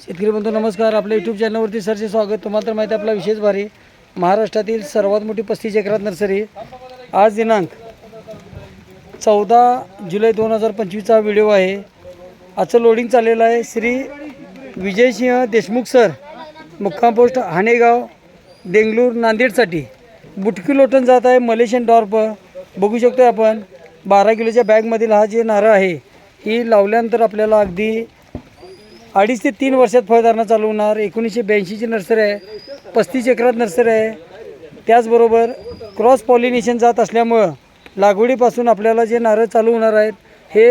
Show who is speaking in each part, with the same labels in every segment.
Speaker 1: शेतकरी बंधू नमस्कार. आपल्या यूट्यूब चॅनलवरती सरचे स्वागत. तुम्हाला तर माहिती आहे आपला विशेष भारी. महाराष्ट्रातील सर्वात मोठी पस्तीस एकरात नर्सरी. आज दिनांक चौदा जुलै दोन हजार पंचवीसचा व्हिडिओ आहे. आजचं लोडिंग चाललेलं आहे श्री विजयसिंह देशमुख सर मुक्काम पोस्ट हाणेगाव देंगलूर नांदेडसाठी. बुटकी लोटन जात आहे मलेशियन डॉर्प बघू शकतो आपण बारा किलोच्या बॅगमधील हा जे नारळ आहे ही लावल्यानंतर आपल्याला अगदी अडीच ते तीन वर्षात फळधारणा चालू होणार. एकोणीसशे ब्याऐंशीची नर्सरी आहे. पस्तीस एकरात नर्सरी आहे. त्याचबरोबर क्रॉस पॉलिनेशन जात असल्यामुळं लागवडीपासून आपल्याला जे नारळ चालू होणार आहेत हे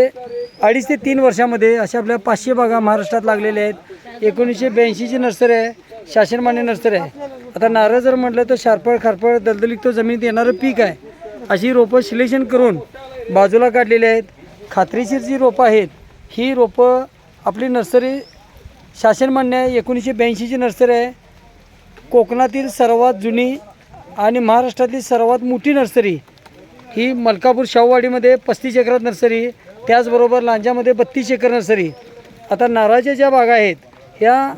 Speaker 1: अडीच ते तीन वर्षामध्ये अशा आपल्या पाचशे बागा महाराष्ट्रात लागलेल्या आहेत. एकोणीसशे ब्याऐंशीची नर्सरी आहे. शासनमान्य नर्सरी आहे. आता नारळ जर म्हटलं तर शारपळ खारपळ दलदलीत तो जमिनीत येणारं पीक आहे. अशी रोपं सिलेक्शन करून बाजूला काढलेली आहेत. खात्रीशीर जी रोपं आहेत ही रोपं आपली नर्सरी शासनमान्य आहे एकोणीसशे ब्याऐंशीची नर्सरी आहे. कोकणातील सर्वात जुनी आणि महाराष्ट्रातील सर्वात मोठी नर्सरी ही मलकापूर शाहूवाडीमध्ये पस्तीस एकरात नर्सरी त्याचबरोबर लांजामध्ये बत्तीस एकर नर्सरी. आता नारळाच्या ज्या बागा आहेत ह्या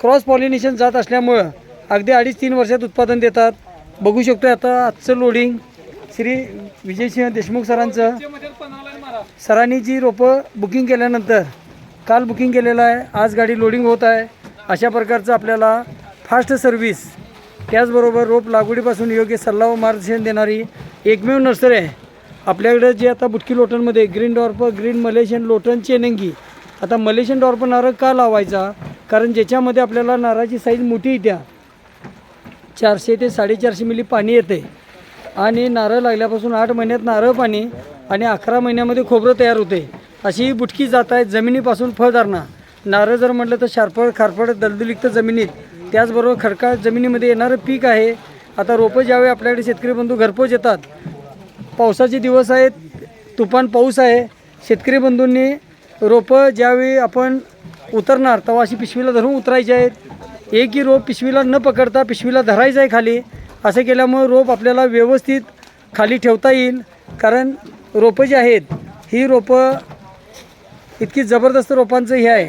Speaker 1: क्रॉस पॉलिनेशन जात असल्यामुळं अगदी अडीच तीन वर्षात उत्पादन देतात. बघू शकतो आता आजचं लोडिंग श्री विजयसिंह देशमुख सरांचं. सरांनी जी रोपं बुकिंग केल्यानंतर काल बुकिंग केलेलं आहे आज गाडी लोडिंग होत आहे. अशा प्रकारचं आपल्याला फास्ट सर्व्हिस त्याचबरोबर रोप लागवडीपासून योग्य सल्ला व मार्गदर्शन देणारी एकमेव नर्सरी आहे. आपल्याकडे जे आता बुटकी लोटनमध्ये ग्रीन डॉर्प ग्रीन मलेशियन लोटन चेनंगी आता मलेशियन डॉर्प नारळ का लावायचा? कारण ज्याच्यामध्ये आपल्याला नारळाची साईज मोठी येत्या. चारशे ते साडेचारशे मिली पाणी येते. आणि नारळ लागल्यापासून आठ महिन्यात नारळ पाणी आणि अकरा महिन्यामध्ये खोबरं तयार होते. अशी ही बुटकी जात आहे जमिनीपासून फळधारणा नारळ जर म्हटलं तर शारपळ खारपड दलदलिक्त जमिनीत. त्याचबरोबर खडकाळ जमिनीमध्ये येणारं पीक आहे. आता रोपं ज्यावेळी आपल्याकडे शेतकरी बंधू घरपोच येतात. पावसाचे दिवस आहेत तुफान पाऊस आहे. शेतकरी बंधूंनी रोपं ज्यावेळी आपण उतरणार तेव्हा अशी पिशवीला धरून उतरायची आहेत. एकही रोप पिशवीला न पकडता पिशवीला धरायचं आहे खाली. असं केल्यामुळं रोप आपल्याला व्यवस्थित खाली ठेवता येईल. कारण रोपं जी आहेत ही रोपं इतकी जबरदस्त रोपांचं हे आहे.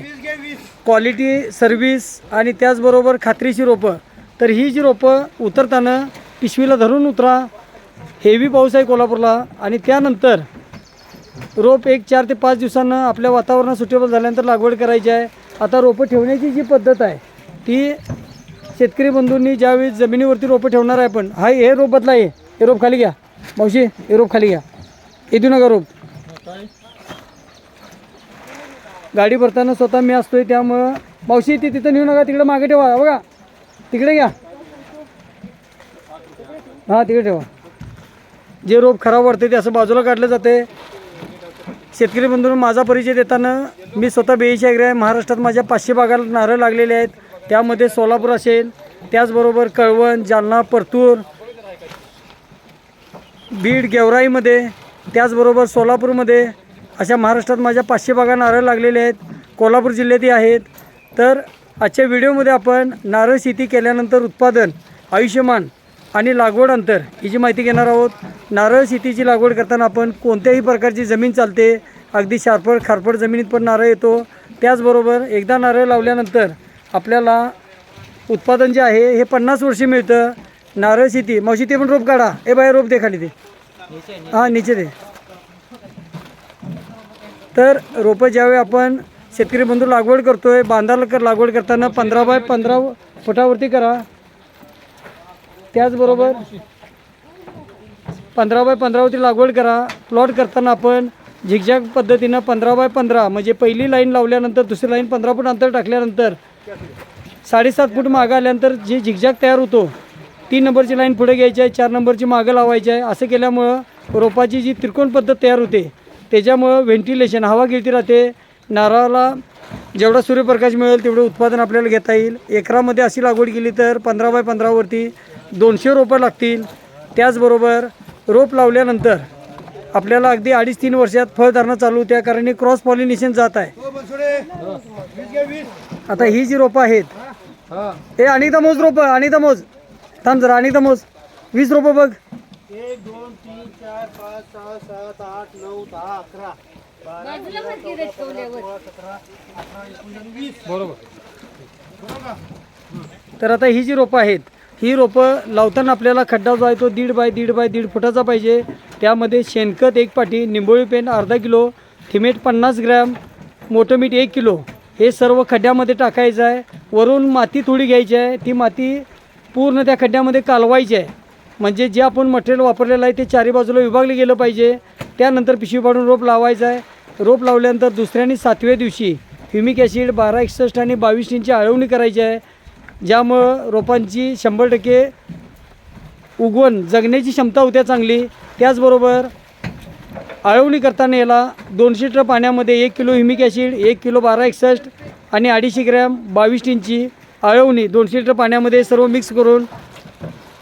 Speaker 1: क्वालिटी सर्व्हिस आणि त्याचबरोबर खात्रीची रोपं. तर ही जी रोपं उतरताना पिशवीला धरून उतरा. हेवी पाऊस आहे कोल्हापूरला आणि त्यानंतर रोप एक चार ते पाच दिवसांना आपल्या वातावरणात सुटेबल झाल्यानंतर लागवड करायची आहे. आता रोपं ठेवण्याची जी पद्धत आहे ती शेतकरी बंधूंनी ज्यावेळी जमिनीवरती रोपं ठेवणार आहे पण हा हे रोप बदला आहे. हे रोप खाली घ्या. मावशी हे रोप खाली घ्या. हे देऊ नका रोप. गाडी भरताना स्वतः मी असतोय त्यामुळं मावशी ती तिथं नेऊ नका तिकडे मागे ठेवा बघा. तिकडे घ्या. हां तिकडे ठेवा. जे रोप खराब वाटते ते असं बाजूला काढलं जाते शेतकरी बंधूंनो माझा परिचय देताना मी स्वतः बेईशी ॲग्री आहे. महाराष्ट्रात माझ्या पाचशे बागाला नारळ लागलेले आहेत. त्यामध्ये सोलापूर असेल त्याचबरोबर कळवण जालना परतूर बीड गेवराईमध्ये त्याचबरोबर सोलापूरमध्ये अशा महाराष्ट्रात माझ्या पाचशे बागा नारळ लागलेले आहेत. कोल्हापूर जिल्ह्यातही आहेत. तर आजच्या व्हिडिओमध्ये आपण नारळ शेती केल्यानंतर उत्पादन आयुष्यमान आणि लागवड अंतर याची माहिती घेणार आहोत. नारळ शेतीची लागवड करताना आपण कोणत्याही प्रकारची जमीन चालते. अगदी शारपड खारपड जमिनीत पण नारळ येतो. त्याचबरोबर एकदा नारळ लावल्यानंतर आपल्याला उत्पादन जे आहे हे पन्नास वर्षे मिळतं. नारळ शेती मावशी ते पण रोप काढा. ए बाय रोप दे खाली ते. हां नीचे दे. तर रोपं ज्यावेळी आपण शेतकरी बंधू लागवड करतोय बांधाला कर लागवड करताना पंधरा बाय पंधरा फुटावरती करा. त्याचबरोबर पंधरा बाय पंधरावरती लागवड करा. प्लॉट करताना आपण झिगझॅग पद्धतीनं पंधरा बाय पंधरा म्हणजे पहिली लाईन लावल्यानंतर दुसरी लाईन पंधरा फूट अंतर टाकल्यानंतर साडेसात फूट मागं आल्यानंतर जे झिगझॅग तयार होतो तीन नंबरची लाईन पुढे घ्यायची आहे चार नंबरची मागं लावायची आहे. असं केल्यामुळं रोपाची जी त्रिकोण पद्धत तयार होते त्याच्यामुळं व्हेंटिलेशन हवा गिळती राहते. नारळाला जेवढा सूर्यप्रकाश मिळेल तेवढं उत्पादन आपल्याला घेता येईल. एकरामध्ये अशी लागवड केली तर पंधरा बाय पंधरावरती दोनशे रोपं लागतील. त्याचबरोबर रोप लावल्यानंतर आपल्याला अगदी अडीच तीन वर्षात फळधारणा चालू होत्या कारण हे क्रॉस पॉलिनेशन जात आहे. आता ही जी रोपं आहेत हे. अनेकदा मोज रोपं अनेकदा मोज. थांब जरा अनेकदा मोज. वीस रोपं बघ.
Speaker 2: एक दोन तीन चार पाच सहा सात आठ नऊ दहा अकरा बारा
Speaker 3: बाजूला फरकी लटकवल्यावर
Speaker 2: सोळा सतरा अठरा एकोणीस वीस
Speaker 1: बरोबर. तर आता ही जी रोपं आहेत ही रोपं लावताना आपल्याला खड्डा जो आहे तो दीड बाय दीड बाय दीड फुटाचा पाहिजे. त्यामध्ये शेणखत एक पाटी निंबोळी पेंट अर्धा किलो थिमेट पन्नास ग्रॅम मोठं मीठ एक किलो. हे सर्व खड्ड्यामध्ये टाकायचं आहे. वरून माती थोडी घ्यायची आहे. ती माती पूर्ण त्या खड्ड्यामध्ये कालवायची आहे. म्हणजे जे आपण मटेरियल वापरलेलं आहे ते चारी बाजूला विभागले गेलं पाहिजे. त्यानंतर पिशवी पाडून रोप लावायचं आहे. रोप लावल्यानंतर दुसऱ्या आणि सातव्या दिवशी ह्युमिक ॲसिड बारा एकसष्ट आणि बावीस इंची आळवणी करायची आहे. ज्यामुळं रोपांची शंभर टक्के उगवण जगण्याची क्षमता होत्या चांगली. त्याचबरोबर आळवणी करताना याला दोनशे लिटर पाण्यामध्ये एक किलो ह्युमिक ॲसिड एक किलो बारा एकसष्ट आणि अडीचशे ग्रॅम बावीस इंची आळवणी दोनशे लिटर पाण्यामध्ये सर्व मिक्स करून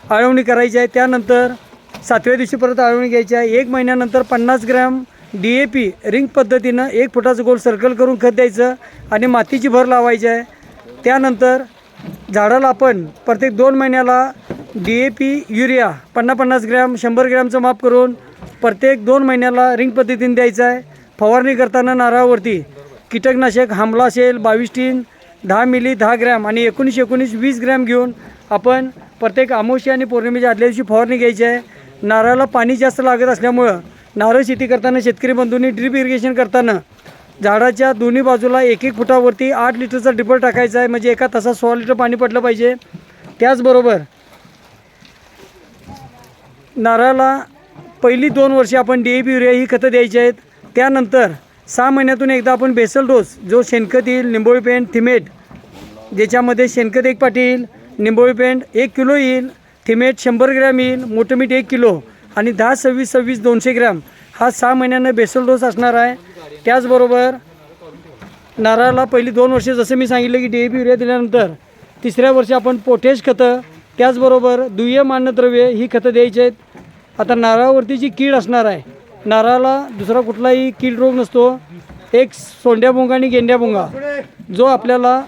Speaker 1: आळवणी करायची आहे. त्यानंतर सातव्या दिवशी परत आळवणी घ्यायची आहे. एक महिन्यानंतर पन्नास gram D A P ring पद्धतीनं एक फुटाचं गोल सर्कल करून खत द्यायचं आणि मातीची भर लावायची आहे. त्यानंतर झाडाला आपण प्रत्येक दोन महिन्याला डी ए पी युरिया पन्नास पन्नास ग्रॅम शंभर ग्रॅमचं माप करून प्रत्येक दोन महिन्याला रिंग पद्धतीने द्यायचं आहे. फवारणी करताना नारळावरती कीटकनाशक हमला असेल बावीस टीन दहा मिली दहा ग्रॅम आणि एकोणीस एकोणीस वीस ग्रॅम घेऊन आपण प्रत्येक आमोशी आणि पौर्णिमेच्या आदल्या दिवशी फवारणी घ्यायची आहे. नारळाला पाणी जास्त लागत असल्यामुळं नारळ शेती करताना शेतकरी बंधूंनी ड्रीप इरिगेशन करताना झाडाच्या दोन्ही बाजूला एक एक फुटावरती आठ लिटरचा डिपर टाकायचा आहे. म्हणजे एका तासात सोळा लिटर पाणी पडलं पाहिजे. त्याचबरोबर नारळाला पहिली दोन वर्षे आपण डी ए पी युरिया ही खतं द्यायची आहेत. त्यानंतर सहा महिन्यातून एकदा आपण बेसल डोस जो शेणखत येईल निंबोळी पेंट थिमेट ज्याच्यामध्ये शेणखत एक पाटी येईल निंबोळी पेंट एक किलो येईल थिमेट शंभर ग्रॅम येईल मोठं मीठ एक किलो आणि दहा सव्वीस सव्वीस दोनशे ग्रॅम हा सहा महिन्यानं बेसल डोस असणार आहे. त्याचबरोबर नारळाला पहिली दोन वर्षे जसं मी सांगितलं की डी ए पी युरिया दिल्यानंतर तिसऱ्या वर्षी आपण पोटेश खतं त्याचबरोबर दुय्यम अन्नद्रव्ये ही खतं द्यायची आहेत. आता नारळावरती जी कीड असणार आहे नारळाला दुसरा कुठलाही कीड रोग नसतो. एक सोंड्या भोंगा आणि गेंड्या भोंगा. जो आपल्याला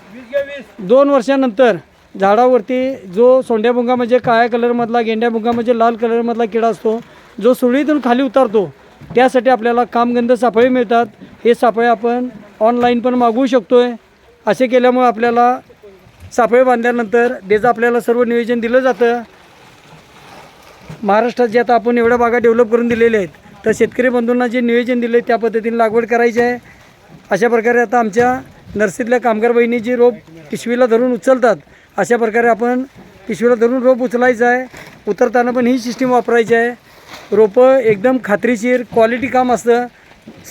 Speaker 1: दोन वर्षानंतर झाडावरती जो सोंड्या भोंगा म्हणजे काळ्या कलरमधला गेंड्या भोंगा म्हणजे लाल कलरमधला किडा असतो जो सुळीतून खाली उतरतो त्यासाठी आपल्याला कामगंध सापळे मिळतात. हे सापळे आपण ऑनलाईन पण मागवू शकतो आहे असे केल्यामुळे आपल्याला सापळे बांधल्यानंतर त्याचं आपल्याला सर्व नियोजन दिलं जातं. महाराष्ट्रात जे आता आपण एवढ्या बागा डेव्हलप करून दिलेल्या आहेत तर शेतकरी बंधूंना जे नियोजन दिले त्या पद्धतीने लागवड करायची आहे. अशा प्रकारे आता आमच्या नर्सरीतल्या कामगार बहिणी जी रोप पिशवीला धरून उचलतात अशा प्रकारे आपण पिशवीला धरून रोप उचलायचं आहे. उतरताना पण ही सिस्टीम वापरायची आहे. रोपं एकदम खात्रीशीर क्वालिटी काम असतं.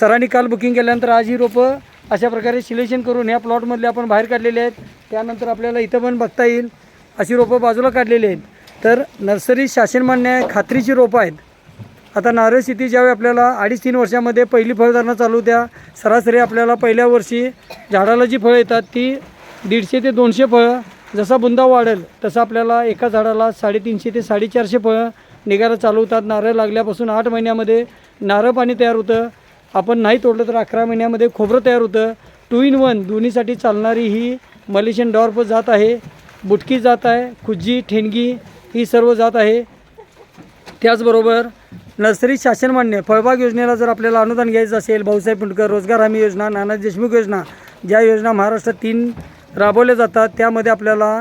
Speaker 1: सरांनी काल बुकिंग केल्यानंतर आज ही रोपं अशा प्रकारे सिलेक्शन करून ह्या प्लॉटमधले आपण बाहेर काढलेले आहेत. त्यानंतर आपल्याला इथं पण बघता येईल. अशी रोपं बाजूला काढलेली आहेत. तर नर्सरी शासन मान्य आहे खात्रीची रोपं आहेत. आता नारळ शेती ज्यावेळी आपल्याला अडीच तीन वर्षामध्ये पहिली फळधारणा चालू द्या सरासरी आपल्याला पहिल्या वर्षी झाडाला जी फळं येतात ती दीडशे ते दोनशे फळं जसा बुंदा वाढेल तसं आपल्याला एका झाडाला साडेतीनशे ते साडेचारशे फळं निघायला चालू होतात. नारळ लागल्यापासून आठ महिन्यामध्ये नारळ पाणी तयार होतं. आपण नाही तोडलं तर अकरा महिन्यामध्ये खोबरं तयार होतं. टू इन वन दोन्हीसाठी चालणारी ही मलेशियन डॉर्फ जात आहे बुटकी जात आहे खुज्जी ठेणगी ही सर्व जात आहे. त्याचबरोबर नर्सरी शासन मान्य फळबाग योजनेला जर आपल्याला अनुदान घ्यायचं असेल भाऊसाहेब पुंडकर रोजगार हमी योजना नाना देशमुख योजना ज्या योजना महाराष्ट्रात तीन राबवल्या जातात त्यामध्ये आपल्याला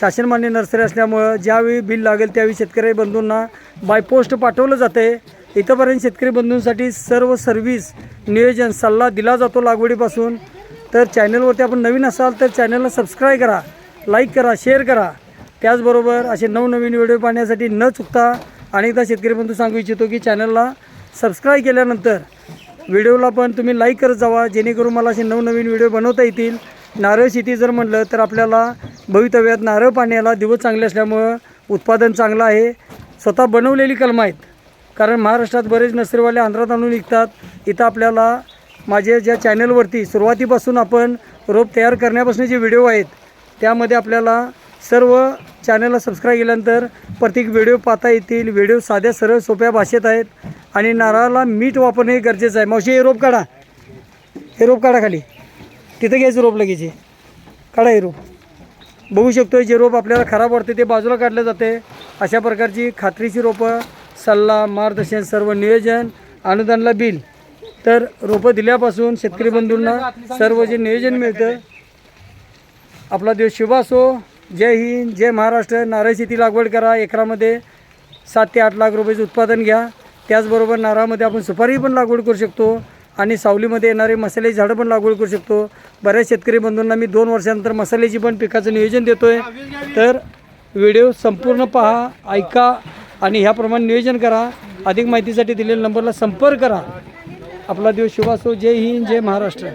Speaker 1: शासन मान्य नर्सरी असल्यामुळं ज्यावेळी बिल लागेल त्यावेळी शेतकरी बंधूंना बाय पोस्ट पाठवलं जातं. आहे इथंपर्यंत शेतकरी बंधूंसाठी सर्व सर्व्हिस नियोजन सल्ला दिला जातो लागवडीपासून. तर चॅनलवरती आपण नवीन असाल तर चॅनलला सबस्क्राईब करा लाईक करा शेअर करा. त्याचबरोबर असे नवनवीन व्हिडिओ पाहण्यासाठी न चुकता अनेकदा शेतकरी बंधू सांगू इच्छितो की चॅनलला सबस्क्राईब केल्यानंतर व्हिडिओला पण तुम्ही लाईक करत जावा जेणेकरून मला असे नवनवीन व्हिडिओ बनवता येतील. नारळ शेती जर म्हटलं तर आपल्याला भवितव्यात नारळ पाण्याला दिवस चांगले असल्यामुळं उत्पादन चांगलं आहे. स्वतः बनवलेली कलमं आहेत. कारण महाराष्ट्रात बरेच नर्सरीवाले आंध्रात आणून विकतात. इथं आपल्याला माझ्या ज्या चॅनलवरती सुरुवातीपासून आपण रोप तयार करण्यापासून जे व्हिडिओ आहेत त्यामध्ये आपल्याला सर्व चॅनलला सबस्क्राईब केल्यानंतर प्रत्येक व्हिडिओ पाहता येतील. व्हिडिओ साध्या सरळ सोप्या भाषेत आहेत. आणि नारळाला मीठ वापरणे हे गरजेचं आहे. मावशी हे रोप काढा. हे रोप काढा खाली. तिथं घ्यायचं रोप लगेच. काढा हे रोप. बघू शकतो जे रोप आपल्याला खराब वाटते ते बाजूला काढलं जाते. अशा प्रकारची खात्रीची रोपं सल्ला मार्गदर्शन सर्व नियोजन अनुदानला बिल. तर रोपं दिल्यापासून शेतकरी बंधूंना सर्व जे नियोजन मिळतं आपला दिवस शुभ असो जय हिंद जय महाराष्ट्र. नारळ शेती लागवड करा. एकरामध्ये सात ते आठ लाख रुपयाचं उत्पादन घ्या. त्याचबरोबर नारळामध्ये आपण सुपारी पण लागवड करू शकतो आणि सावलीमध्ये येणारे मसाल्याची झाडं पण लागवड करू शकतो. बऱ्याच शेतकरी बंधूंना मी दोन वर्षानंतर मसाल्याची पण पिकाचं नियोजन देतो आहे तर व्हिडिओ संपूर्ण पहा ऐका आणि ह्याप्रमाणे नियोजन करा. अधिक माहितीसाठी दिलेल्या नंबरला संपर्क करा. आपला दिवस शुभ असो. जय हिंद जय महाराष्ट्र.